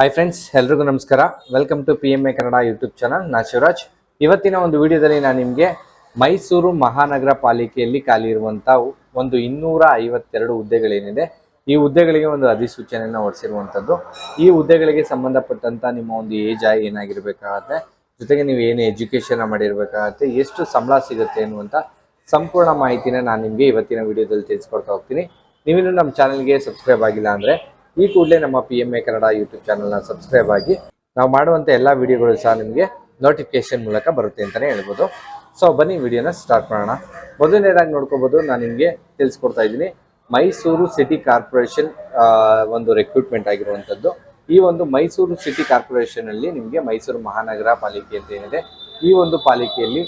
Hi friends ಎಲ್ರಿಗೂ ನಮಸ್ಕಾರ. Welcome to P M A Kannada YouTube channel ನಾ ಶಿವರಾಜ್. ಇವತ್ತಿನ ಒಂದು ವಿಡಿಯೋದಲ್ಲಿ ನಾನು ನಿಮಗೆ ಮೈಸೂರು ಮಹಾನಗರ ಪಾಲಿಕೆಯಲ್ಲಿ ಖಾಲಿ ಇರುವಂಥ ಒಂದು ಇನ್ನೂರ ಐವತ್ತೆರಡು ಹುದ್ದೆಗಳೇನಿದೆ. ಈ ಹುದ್ದೆಗಳಿಗೆ ಒಂದು ಅಧಿಸೂಚನೆಯನ್ನು ಹೊರಡಿಸಿರುವಂಥದ್ದು ಈ ಹುದ್ದೆಗಳಿಗೆ ಸಂಬಂಧಪಟ್ಟಂಥ ನಿಮ್ಮ ಒಂದು ಏಜ್ ಏನಾಗಿರಬೇಕಾಗತ್ತೆ, ಜೊತೆಗೆ ನೀವು ಏನು ಎಜುಕೇಷನ್ ಮಾಡಿರಬೇಕಾಗತ್ತೆ, ಎಷ್ಟು ಸಂಬಳ ಸಿಗುತ್ತೆ ಅನ್ನುವಂಥ ಸಂಪೂರ್ಣ ಮಾಹಿತಿನ ನಾನು ನಿಮಗೆ ಇವತ್ತಿನ ವಿಡಿಯೋದಲ್ಲಿ ತಿಳಿಸ್ಕೊಡ್ತಾ ಹೋಗ್ತೀನಿ. ನೀವಿನ್ನೂ ನಮ್ಮ ಚಾನಲ್ಗೆ ಸಬ್ಸ್ಕ್ರೈಬ್ ಆಗಿಲ್ಲ ಅಂದರೆ ಈ ಕೂಡಲೇ ನಮ್ಮ P M A Kannada YouTube ಚಾನಲ್ನ ಸಬ್ಸ್ಕ್ರೈಬ್ ಆಗಿ ನಾವು ಮಾಡುವಂಥ ಎಲ್ಲ ವಿಡಿಯೋಗಳು ಸಹ ನಿಮಗೆ ನೋಟಿಫಿಕೇಶನ್ ಮೂಲಕ ಬರುತ್ತೆ ಅಂತಲೇ ಹೇಳ್ಬೋದು. ಸೊ ಬನ್ನಿ ವಿಡಿಯೋನ ಸ್ಟಾರ್ಟ್ ಮಾಡೋಣ. ಮೊದಲನೇದಾಗಿ ನೋಡ್ಕೋಬೋದು, ನಾನು ನಿಮಗೆ ತಿಳಿಸ್ಕೊಡ್ತಾ ಇದ್ದೀನಿ. ಮೈಸೂರು ಸಿಟಿ ಕಾರ್ಪೊರೇಷನ್ ಒಂದು ರೆಕ್ರೂಟ್ಮೆಂಟ್ ಆಗಿರುವಂಥದ್ದು. ಈ ಒಂದು ಮೈಸೂರು ಸಿಟಿ ಕಾರ್ಪೊರೇಷನಲ್ಲಿ ನಿಮಗೆ ಮೈಸೂರು ಮಹಾನಗರ ಪಾಲಿಕೆ ಅಂತ ಏನಿದೆ, ಈ ಒಂದು ಪಾಲಿಕೆಯಲ್ಲಿ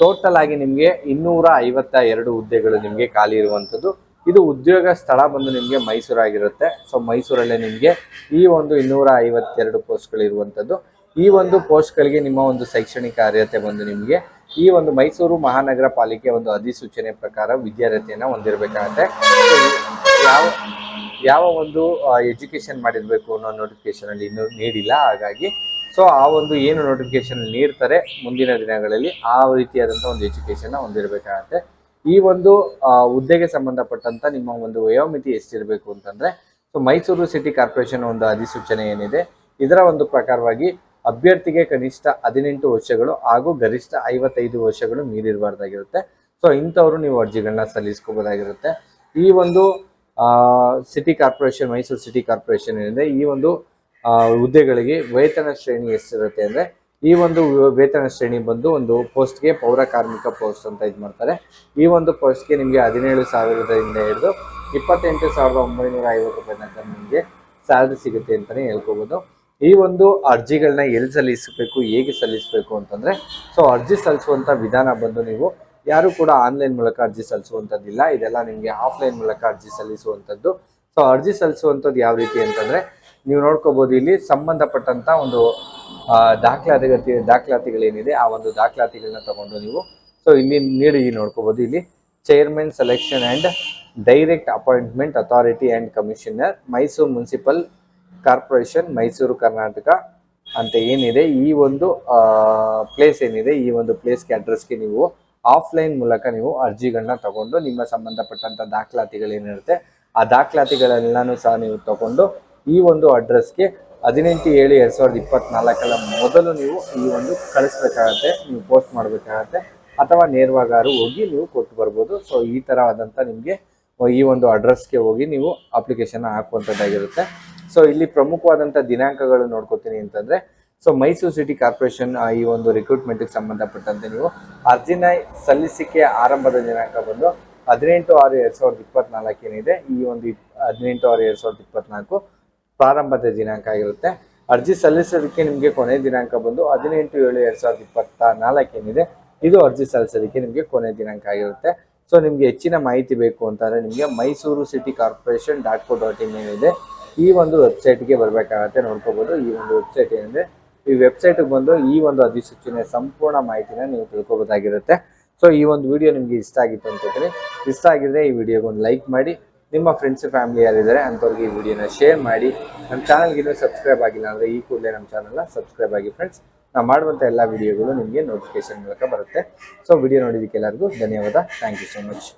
ಟೋಟಲ್ ಆಗಿ ನಿಮಗೆ ಇನ್ನೂರ ಐವತ್ತ ಎರಡು ಹುದ್ದೆಗಳು ನಿಮಗೆ ಖಾಲಿ ಇರುವಂಥದ್ದು. ಇದು ಉದ್ಯೋಗ ಸ್ಥಳ ಬಂದು ನಿಮಗೆ ಮೈಸೂರಾಗಿರುತ್ತೆ. ಸೊ ಮೈಸೂರಲ್ಲೇ ನಿಮಗೆ ಈ ಒಂದು ಇನ್ನೂರ ಐವತ್ತೆರಡು ಪೋಸ್ಟ್ಗಳಿರುವಂಥದ್ದು ಈ ಒಂದು ಪೋಸ್ಟ್ಗಳಿಗೆ ನಿಮ್ಮ ಒಂದು ಶೈಕ್ಷಣಿಕ ಅರ್ಹತೆ ಬಂದು ನಿಮಗೆ ಈ ಒಂದು ಮೈಸೂರು ಮಹಾನಗರ ಪಾಲಿಕೆ ಒಂದು ಅಧಿಸೂಚನೆ ಪ್ರಕಾರ ವಿದ್ಯಾರ್ಹತೆಯನ್ನು ಹೊಂದಿರಬೇಕಾಗತ್ತೆ. ಯಾವ ಯಾವ ಒಂದು ಎಜುಕೇಶನ್ ಮಾಡಿರಬೇಕು ಅನ್ನೋ ನೋಟಿಫಿಕೇಶನ್ ಅಲ್ಲಿ ಇನ್ನೂ ನೀಡಿಲ್ಲ. ಹಾಗಾಗಿ ಸೊ ಆ ಒಂದು ಏನು ನೋಟಿಫಿಕೇಶನ್ ನೀಡ್ತಾರೆ, ಮುಂದಿನ ದಿನಗಳಲ್ಲಿ ಆ ರೀತಿಯಾದಂಥ ಒಂದು ಎಜುಕೇಷನ್ನ ಹೊಂದಿರಬೇಕಾಗತ್ತೆ. ಈ ಒಂದು ಹುದ್ದೆಗೆ ಸಂಬಂಧಪಟ್ಟಂತ ನಿಮ್ಮ ಒಂದು ವಯೋಮಿತಿ ಎಷ್ಟಿರಬೇಕು ಅಂತಂದ್ರೆ, ಸೊ ಮೈಸೂರು ಸಿಟಿ ಕಾರ್ಪೊರೇಷನ್ ಒಂದು ಅಧಿಸೂಚನೆ ಏನಿದೆ, ಇದರ ಒಂದು ಪ್ರಕಾರವಾಗಿ ಅಭ್ಯರ್ಥಿಗೆ ಕನಿಷ್ಠ ಹದಿನೆಂಟು ವರ್ಷಗಳು ಹಾಗೂ ಗರಿಷ್ಠ ಐವತ್ತೈದು ವರ್ಷಗಳು ಮೀರಿರಬಾರ್ದಾಗಿರುತ್ತೆ. ಸೊ ಇಂಥವ್ರು ನೀವು ಅರ್ಜಿಗಳನ್ನ ಸಲ್ಲಿಸ್ಕೋಬೋದಾಗಿರುತ್ತೆ. ಈ ಒಂದು city corporation, Mysuru city corporation ಏನಿದೆ, ಈ ಒಂದು ಹುದ್ದೆಗಳಿಗೆ ವೇತನ ಶ್ರೇಣಿ ಎಷ್ಟಿರುತ್ತೆ ಅಂದ್ರೆ ಈ ಒಂದು ವೇತನ ಶ್ರೇಣಿ ಬಂದು ಒಂದು ಪೋಸ್ಟ್ಗೆ ಪೌರ ಕಾರ್ಮಿಕ ಪೋಸ್ಟ್ ಅಂತ ಇದು ಮಾಡ್ತಾರೆ. ಈ ಒಂದು ಪೋಸ್ಟ್ಗೆ ನಿಮಗೆ ಹದಿನೇಳು ಸಾವಿರದಿಂದ ಹಿಡಿದು ಇಪ್ಪತ್ತೆಂಟು ಸಾವಿರದ ಒಂಬೈನೂರ ಐವತ್ತು ರೂಪಾಯಿ ತನಕ ನಿಮಗೆ ಸ್ಯಾಲ್ರಿ ಸಿಗುತ್ತೆ ಅಂತಲೇ ಹೇಳ್ಕೋಬೋದು. ಈ ಒಂದು ಅರ್ಜಿಗಳನ್ನ ಎಲ್ಲಿ ಸಲ್ಲಿಸಬೇಕು, ಹೇಗೆ ಸಲ್ಲಿಸಬೇಕು ಅಂತಂದರೆ, ಸೊ ಅರ್ಜಿ ಸಲ್ಲಿಸುವಂಥ ವಿಧಾನ ಬಂದು ನೀವು ಯಾರು ಕೂಡ ಆನ್ಲೈನ್ ಮೂಲಕ ಅರ್ಜಿ ಸಲ್ಲಿಸುವಂಥದ್ದಿಲ್ಲ. ಇದೆಲ್ಲ ನಿಮಗೆ ಆಫ್ಲೈನ್ ಮೂಲಕ ಅರ್ಜಿ ಸಲ್ಲಿಸುವಂಥದ್ದು. ಸೊ ಅರ್ಜಿ ಸಲ್ಲಿಸುವಂಥದ್ದು ಯಾವ ರೀತಿ ಅಂತಂದರೆ, ನೀವು ನೋಡ್ಕೋಬೋದು ಇಲ್ಲಿ ಸಂಬಂಧಪಟ್ಟಂಥ ಒಂದು ಆ, ದಾಖಲಾತಿ ದಾಖಲಾತಿಗಳೇನಿದೆ ಆ ಒಂದು ದಾಖಲಾತಿಗಳನ್ನ ತಗೊಂಡು ನೀವು ಸೊ ಇಲ್ಲಿ ನೀಡಿ ನೋಡ್ಕೋಬಹುದು ಇಲ್ಲಿ chairman selection and direct appointment authority and commissioner Mysuru municipal corporation Mysuru Karnataka ಅಂತ ಏನಿದೆ ಈ ಒಂದು ಪ್ಲೇಸ್ ಏನಿದೆ ಈ ಒಂದು ಪ್ಲೇಸ್ಗೆ ಅಡ್ರೆಸ್ಗೆ ನೀವು ಆಫ್ಲೈನ್ ಮೂಲಕ ನೀವು ಅರ್ಜಿಗಳನ್ನ ತಗೊಂಡು ನಿಮ್ಮ ಸಂಬಂಧಪಟ್ಟಂತ ದಾಖಲಾತಿಗಳೇನಿರುತ್ತೆ ಆ ದಾಖಲಾತಿಗಳೆಲ್ಲನೂ ಸಹ ನೀವು ತಗೊಂಡು ಈ ಒಂದು ಅಡ್ರೆಸ್ಗೆ ಹದಿನೆಂಟು ಏಳು ಎರಡು ಸಾವಿರದ ಇಪ್ಪತ್ನಾಲ್ಕರ ಮೊದಲು ನೀವು ಈ ಒಂದು ಕಳಿಸ್ಬೇಕಾಗತ್ತೆ, ನೀವು ಪೋಸ್ಟ್ ಮಾಡಬೇಕಾಗತ್ತೆ, ಅಥವಾ ನೇರವಾಗಾರು ಹೋಗಿ ನೀವು ಕೊಟ್ಟು ಬರ್ಬೋದು. ಸೊ ಈ ಥರ ಆದಂಥ ನಿಮಗೆ ಈ ಒಂದು ಅಡ್ರೆಸ್ಗೆ ಹೋಗಿ ನೀವು ಅಪ್ಲಿಕೇಶನ್ ಹಾಕುವಂಥದ್ದಾಗಿರುತ್ತೆ ಸೊ ಇಲ್ಲಿ ಪ್ರಮುಖವಾದಂಥ ದಿನಾಂಕಗಳು ನೋಡ್ಕೋತೀನಿ ಅಂತಂದರೆ ಸೊ ಮೈಸೂರು ಸಿಟಿ ಕಾರ್ಪೊರೇಷನ್ ಈ ಒಂದು ರಿಕ್ರೂಟ್ಮೆಂಟ್ಗೆ ಸಂಬಂಧಪಟ್ಟಂತೆ ನೀವು ಅರ್ಜಿನ ಸಲ್ಲಿಸಿಕೆ ಆರಂಭದ ದಿನಾಂಕ ಬಂದು ಹದಿನೆಂಟು ಆರು ಎರಡು ಸಾವಿರದ ಇಪ್ಪತ್ನಾಲ್ಕು ಏನಿದೆ ಈ ಒಂದು ಹದಿನೆಂಟು ಆರು ಎರಡು ಸಾವಿರದ ಇಪ್ಪತ್ನಾಲ್ಕು ಪ್ರಾರಂಭದ ದಿನಾಂಕ ಆಗಿರುತ್ತೆ. ಅರ್ಜಿ ಸಲ್ಲಿಸೋದಕ್ಕೆ ನಿಮಗೆ ಕೊನೆ ದಿನಾಂಕ ಬಂದು ಹದಿನೆಂಟು ಏಳು ಎರಡ್ ಸಾವಿರದ ಇಪ್ಪತ್ತ ನಾಲ್ಕು ಏನಿದೆ ಇದು ಅರ್ಜಿ ಸಲ್ಲಿಸೋದಕ್ಕೆ ನಿಮಗೆ ಕೊನೆ ದಿನಾಂಕ ಆಗಿರುತ್ತೆ. ಸೊ, ನಿಮಗೆ ಹೆಚ್ಚಿನ ಮಾಹಿತಿ ಬೇಕು ಅಂತಂದರೆ ನಿಮಗೆ Mysuru city corporation dot co dot in ಏನಿದೆ, ಈ ಒಂದು ವೆಬ್ಸೈಟ್ಗೆ ಬರಬೇಕಾಗತ್ತೆ, ನೋಡ್ಕೋಬೋದು. ಈ ಒಂದು ವೆಬ್ಸೈಟ್ ಏನಿದೆ, ಈ ವೆಬ್ಸೈಟಿಗೆ ಬಂದು ಈ ಒಂದು ಅಧಿಸೂಚನೆ ಸಂಪೂರ್ಣ ಮಾಹಿತಿನ ನೀವು ತಿಳ್ಕೊಬೋದಾಗಿರುತ್ತೆ. ಸೊ, ಈ ಒಂದು ವಿಡಿಯೋ ನಿಮಗೆ ಇಷ್ಟ ಆಗಿತ್ತು ಅಂತ ಇಷ್ಟ ಆಗಿದ್ರೆ ಈ ವಿಡಿಯೋಗೆ ಒಂದು ಲೈಕ್ ಮಾಡಿ ನಿಮ್ಮ ಫ್ರೆಂಡ್ಸ್ ಫ್ಯಾಮಿಲಿ ಯಾರಿದ್ದಾರೆ ಅಂಥವ್ರಿಗೆ ಈ ವಿಡಿಯೋನ ಶೇರ್ ಮಾಡಿ. ನಮ್ಮ ಚಾನಲ್ಗೆ ಇನ್ನೂ ಸಬ್ಸ್ಕ್ರೈಬ್ ಆಗಿಲ್ಲ ಅಂದರೆ ಈ ಕೂಡಲೇ ನಮ್ಮ ಚಾನಲ್ನ ಸಬ್ಸ್ಕ್ರೈಬ್ ಆಗಿ ಫ್ರೆಂಡ್ಸ್ ನಾವು ಮಾಡುವಂಥ ಎಲ್ಲ ವಿಡಿಯೋಗಳು ನಿಮಗೆ ನೋಟಿಫಿಕೇಶನ್ ಮೂಲಕ ಬರುತ್ತೆ. ಸೊ ವಿಡಿಯೋ ನೋಡಿದ್ದಕ್ಕೆ ಎಲ್ಲರಿಗೂ ಧನ್ಯವಾದ. Thank you so much